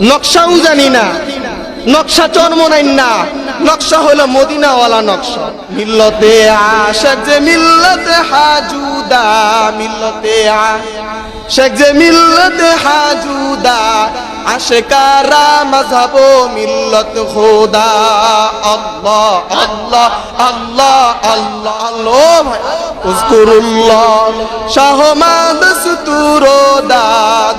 নকশাও জানি না। নকশা জন্ম নাই না। নকশা হলো মদিনাওয়ালা নকশা। মিল্লতে আশেক যে মিল্লতে হাজুদা, মিল্লতে আশেক যে মিল্লতে হাজুদা আশেকারা মজহব মিল্লত খোদা। আল্লাহ আল্লাহ আল্লাহ আল্লাহ আল্লাহ ভাই। উজকুরুল্লাহ শাহমাদ সুতুরো দাদ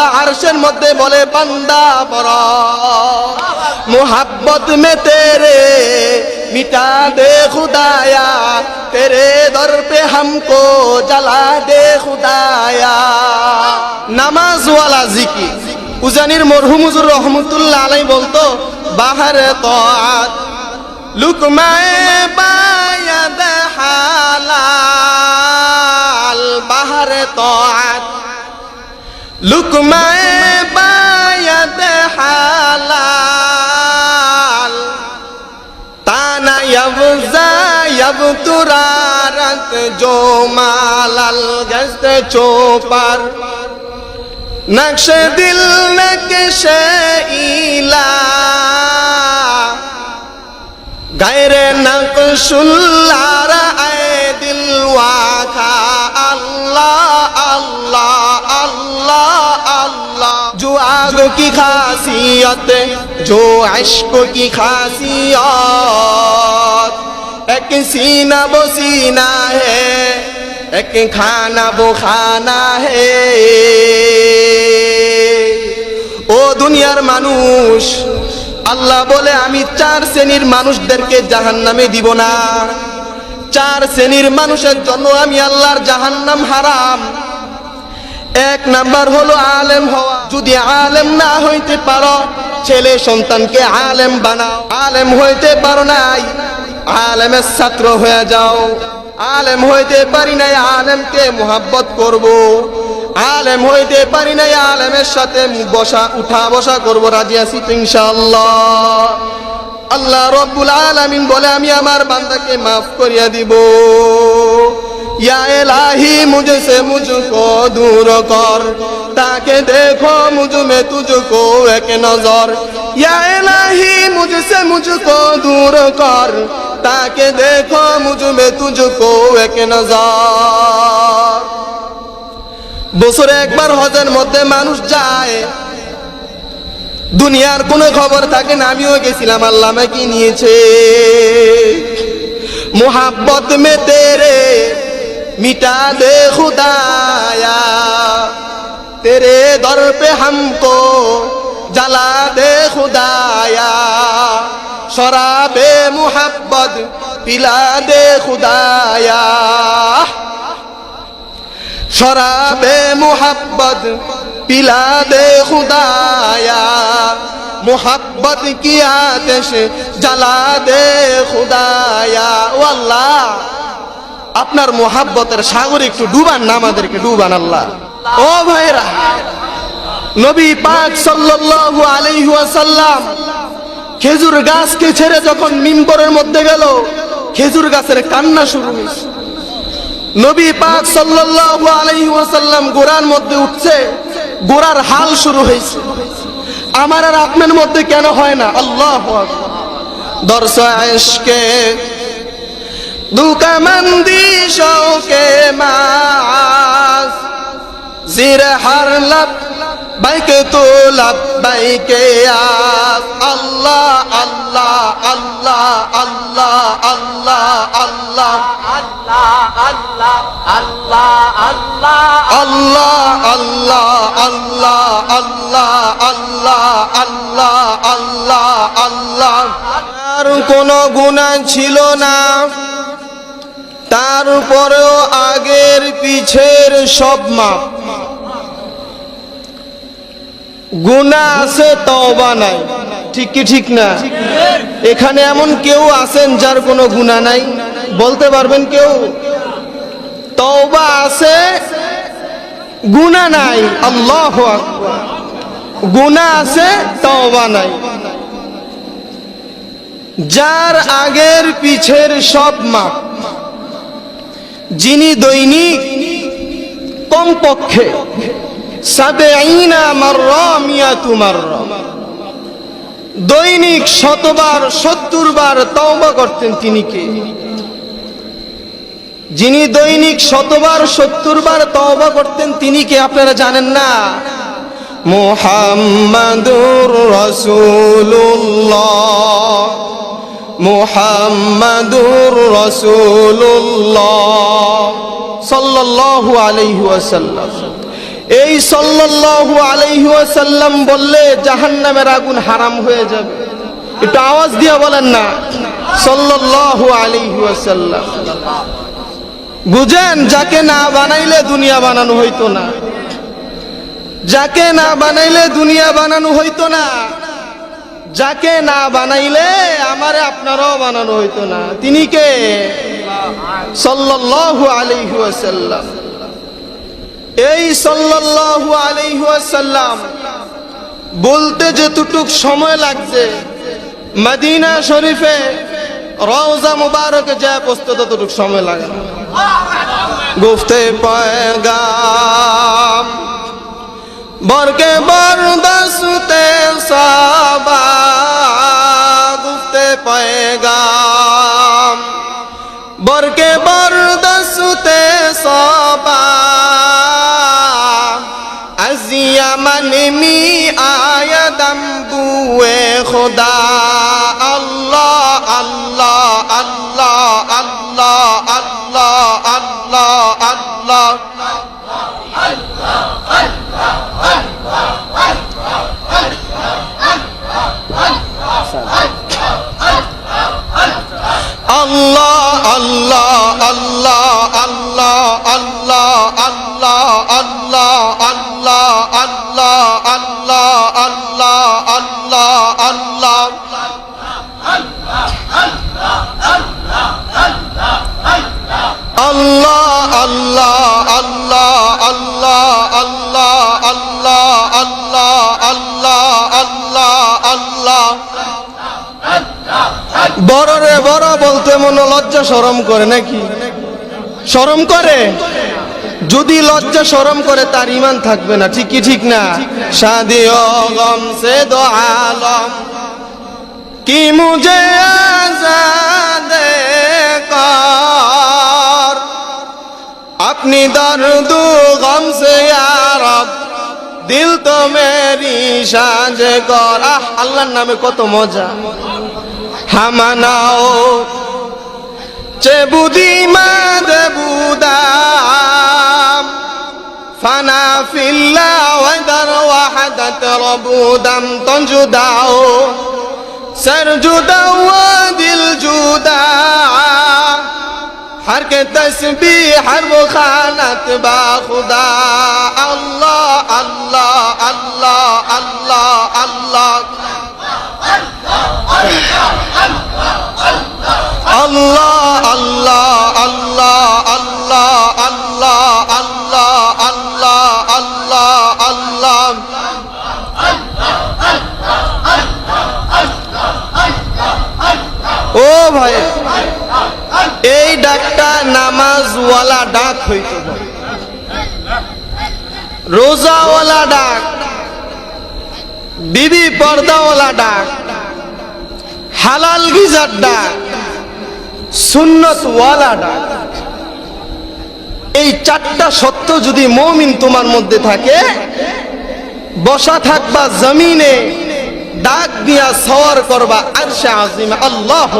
আল্লাহ আরশের মধ্যে বলে, বান্দা বড়, মোহাব্বত মে তেরে, মিটা দে খুদায়া, তেরে দর পে হামকো জ্বালা দে খুদায়া। নামাজওয়ালা জিকি উজানির মরহুমুজুর রহমতুল্লাহ আলাই বলতো, বাহার তো লুকমায় বায়াদ হালাল, বাহার তাত লুকমায়ে বায়াদ হালাল তানা ইয়াবজা জো মালাল গস্ত চোপার। নকশ দিল নকশ ইলা। গায়রে নকশুল্লার কি খাসিয়ত? জো عشق কি খাসিয়ত? এক সিনা বো সিনা হে, এক খানা বো খানা হে। ও দুনিয়ার মানুষ, আল্লাহ বলে, আমি চার শ্রেণির মানুষদেরকে জাহান নামে দিব না। চার শ্রেণির মানুষের জন্য আমি আল্লাহর জাহান্নাম হারাম। এক নাম্বার হলো আলেম হওয়া। যদি আলেম না হইতে পারো, ছেলে সন্তানকে আলেম বানাও। আলেম হইতে পারো নাই, আলেমের ছাত্র হয়ে যাও। আলেম হইতে পারি নাই, আলেমকে মোহাব্বত করব। আলেম হইতে পারি নাই, আলেমের সাথে বসা, উঠা বসা করব, রাজি আছি ইনশাল্লাহ আল্লাহ রব্বুল আলামিন বলে, আমি আমার বান্দাকে মাফ করিয়া দিব। ইয়া এলাহি মুঝে সে মুঝকো দূর কর। कर ताकि देखो मुझ में तुझको एक नजर या इलाही मुझसे मुझको दूर कर ताकि देखो मुझ में तुझको एक नजर বছরে একবার হজের মধ্যে মানুষ যায় দুনিয়ার কোনো খবর থাকে না আমিও গেছিলাম আল্লাহ আমাকে নিয়েছে মোহাব্বত মে তেরে मिटा दे खुदाया तेरे दर पे हमको जला दे खुदाया शराबे मोहब्बत पिला दे खुदाया शराबे मोहब्बत पिला दे खुदाया मोहब्बत की आतिश जला दे खुदाया ओ अल्लाह আপনার মোহাব্বতের সাগরে একটু ডুবান না আমাদেরকে ডুবান আল্লাহ ও ভাইরা নবী পাক সাল্লাল্লাহু আলাইহি ওয়াসাল্লাম খেজুর গাছকে ছেড়ে যখন মিম্বরের মধ্যে গেল, খেজুর গাছের কান্না শুরু হয়েছে। নবী পাক সাল্লাল্লাহু আলাইহি ওয়াসাল্লাম গোড়ার মধ্যে উঠছে গোরার হাল শুরু হয়েছে। আমার আর আপনার মধ্যে কেন হয় না? আল্লাহ দর্শ আশকে দুকামন্দি শৌকে মাস জির হার লব বাইকে তো লব বাইকে আল্লাহ আল্লাহ আল্লাহ আল্লাহ আল্লাহ আল্লাহ আল্লাহ আল্লাহ আল্লাহ আল্লাহ আল্লাহ আল্লাহ আল্লাহ আল্লাহ আল্লাহ আল্লাহ আল্লাহ আর কোনো গুণা ছিল না তার উপরেও আগের পিছের সব মাপ। গুণা আছে, তওবা নাই। ঠিক কি ঠিক না? এখানে এমন কেউ আছেন যার কোনো গুণা নাই? বলতে পারবেন কেউ? তওবা আছে গুণা নাই। আল্লাহ গুণা আছে, তওবা নাই। যার আগের পিছের সব মাপ। যিনি দৈনিক কমপক্ষে দৈনিক শতবার সত্তর বার তওবা করতেন তিনি কে? যিনি দৈনিক শতবার সত্তর বার তওবা করতেন তিনি কে? আপনারা জানেন না? মুহাম্মাদুর রাসূলুল্লাহ। মুহাম্মাদুর রাসূলুল্লাহ সাল্লাল্লাহু আলাইহি ওয়াসাল্লাম। এই সাল্লাল্লাহু আলাইহি ওয়াসাল্লাম বললে জাহান্নামের আগুন হারাম হয়ে যাবে। একটু আওয়াজ দিয়ে বলেন না। সাল্লাল্লাহু আলাইহি ওয়াসাল্লাম। বুঝেন, যাকে না বানাইলে দুনিয়া বানানো হইতো না। যাকে না বানাইলে দুনিয়া বানানো হইতো না। যাকে না বানাইলে আমারে আপনারাও বানানো হইতো না। তিনি কে? সাল্লাল্লাহু আলাইহি ওয়াসাল্লাম। এই সাল্লাল্লাহু আলাইহি ওয়াসাল্লাম বলতে যেতটুক সময় লাগছে, মদিনা শরীফে রওজা মুবারকে যায় পৌঁছতে ততটুক সময় লাগে। গুফতে পয়গাম, বরকে বরদসতে সাবা আজিয়া মানমি আয়াদম বুয়ে খোদা। আল্লাহ আল্লাহ আল্লাহ আল্লাহ আল্লাহ আল্লাহ আল্লাহ। আল্লাহ আল্লাহ আল্লাহ। আল্লাহ আল্লাহ আল্লাহ আল্লাহ আল্লাহ আল্লাহ আল্লাহ আল্লাহ আল্লাহ বড় রে, বড় বলতে মনে লজ্জা সরম করে নাকি? সরম করে? যদি লজ্জা সরম করে, তার ইমান থাকবে না। ঠিক কি ঠিক না? শাদিও গম সে দো আলম কি মুঝে কর? আপনি দর্দ গম সে আরব দিল তো মেরি সাজ কর। আল্লাহর নামে কত মজা। হামানাও চে বুদি মা বুদাম। ফানা ফিল্লা ওয়াদার ওয়াহাদাত রবুদাম তঞ্জুদাও سر جدا و دل جدا ہر کے تسبیح ہر وہ خانت با خدا اللہ اللہ اللہ اللہ اللہ اللہ اللہ اللہ ও ভাই, এই ডাকটা নামাজওয়ালা ডাক হইতো। রোজাওয়ালা ডাক, বিবি পর্দাওয়ালা ডাক, হালাল গিজার ডাক, সুন্নতওয়ালা ডাক এই চারটা সত্য যদি মমিন তোমার মধ্যে থাকে, বসা থাকবা জমিনে ডাক দিয়া সওয়ার করবা আরশে আজিম আল্লাহ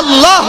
আল্লাহ